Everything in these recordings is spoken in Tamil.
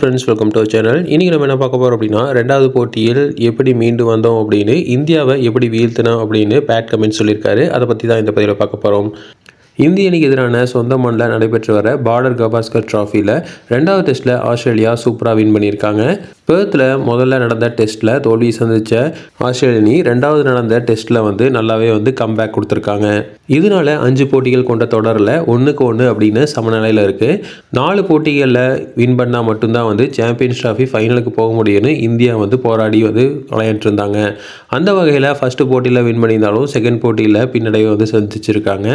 ஃப்ரெண்ட்ஸ் வெல்கம் டு சேனல் இன்றைக்கி நம்ம என்ன பார்க்க போகிறோம் அப்படின்னா ரெண்டாவது போட்டியில் எப்படி மீண்டு வந்தோம் அப்படின்னு இந்தியாவை எப்படி வீழ்த்தினோம் அப்படின்னு பேட் கமெண்ட் சொல்லியிருக்காரு. அதை பற்றி தான் இந்த பதிவில் பார்க்க போகிறோம் இந்திய அணிக்கு எதிரான சொந்த மண்ணில் நடைபெற்று வர பார்டர் கபாஸ்கர் ட்ராஃபியில் ரெண்டாவது டெஸ்ட்டில் ஆஸ்திரேலியா சூப்பராக வின் பண்ணியிருக்காங்க. பேர்த்தில் முதல்ல நடந்த டெஸ்ட்டில் தோல்வி சந்தித்த ஆஸ்திரேலிய அணி ரெண்டாவது நடந்த டெஸ்ட்டில் வந்து நல்லாவே வந்து கம்பேக் கொடுத்துருக்காங்க. இதனால அஞ்சு போட்டிகள் கொண்ட தொடரில் ஒன்றுக்கு ஒன்று அப்படின்னு சமநிலையில் இருக்குது நாலு போட்டிகளில் வின் பண்ணால் மட்டும்தான் வந்து சாம்பியன்ஸ் ட்ராஃபி ஃபைனலுக்கு போக முடியும்னு இந்தியா வந்து போராடி வந்து விளையாண்டுட்டு இருந்தாங்க அந்த வகையில் ஃபஸ்ட்டு போட்டியில் வின் பண்ணியிருந்தாலும் செகண்ட் போட்டியில் பின்னடைவை வந்து சந்திச்சிருக்காங்க.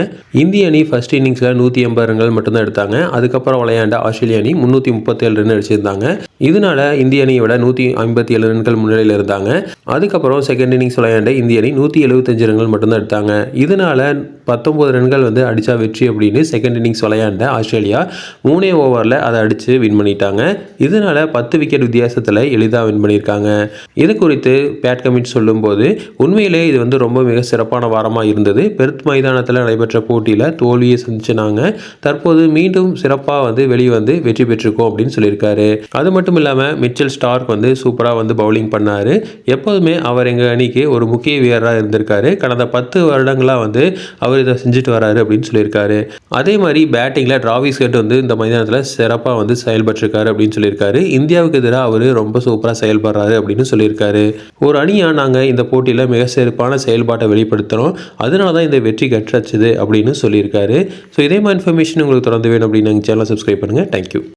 இந்திய அணி ஃபர்ஸ்ட் இன்னிங்ஸில் நூற்றி எண்பது ரன்கள் மட்டும்தான் எடுத்தாங்க. அதுக்கப்புறம் விளையாண்ட ஆஸ்திரேலிய அணி முந்நூற்றி முப்பத்தேழு ரன் அடிச்சிருந்தாங்க. இதனால இந்திய அணி விட நூற்றி ஐம்பத்தி ஏழு ரன்கள் முன்னிலையில் இருந்தாங்க. அதுக்கப்புறம் செகண்ட் இன்னிங்ஸ் விளையாண்ட இந்திய அணி நூற்றி எழுபத்தஞ்சு ரன்கள் மட்டும்தான் எடுத்தாங்க. இதனால பத்தொம்பது ரன்கள் வந்து அடித்தா வெற்றி அப்படின்னு செகண்ட் இன்னிங்ஸ் விளையாண்ட ஆஸ்திரேலியா மூணே ஓவரில் அதை அடித்து வின் பண்ணிட்டாங்க. இதனால பத்து விக்கெட் வித்தியாசத்தில் எளிதாக வின் பண்ணியிருக்காங்க. இது குறித்து பேட் கமிட் சொல்லும்போது உண்மையிலே இது வந்து ரொம்ப மிக சிறப்பான வாரமாக இருந்தது. பெருத் மைதானத்தில் நடைபெற்ற போட்டியில் தோல்வியை சந்திச்சினாங்க. தற்போது மீண்டும் சிறப்பாக வந்து வெளியே வந்து வெற்றி பெற்றிருக்கோம் அப்படின்னு சொல்லியிருக்காரு. அது மட்டும் இல்லாமல் மிச்சல் ஸ்டார்க் வந்து சூப்பராக வந்து பவுலிங் பண்ணார். எப்போதுமே அவர் எங்கள் அணிக்கு ஒரு முக்கிய வீரராக இருந்திருக்காரு. கடந்த பத்து வருடங்களாக வந்து அவர் அவர் இதை செஞ்சுட்டு வராரு அப்படின்னு சொல்லியிருக்காரு. அதே மாதிரி பேட்டிங்கில் டிராவிஸ் கட் வந்து இந்த மைதானத்தில் சிறப்பாக வந்து செயல்பட்டிருக்காரு அப்படின்னு சொல்லியிருக்காரு. இந்தியாவுக்கு எதிராக அவர் ரொம்ப சூப்பராக செயல்படுறாரு அப்படின்னு சொல்லியிருக்காரு. ஒரு அணியாக நாங்கள் இந்த போட்டியில் மிக சிறப்பான செயல்பாட்டை வெளிப்படுத்துகிறோம் அதனால தான் இந்த வெற்றி கற்றச்சுது அப்படின்னு சொல்லியிருக்காரு. ஸோ இதே மாதிரி இன்ஃபர்மேஷன் உங்களுக்கு தொடர்ந்து வேணும் அப்படின்னு எங்கள் சேனலை சப்ஸ்கிரைப் பண்ணுங்கள் தேங்க்யூ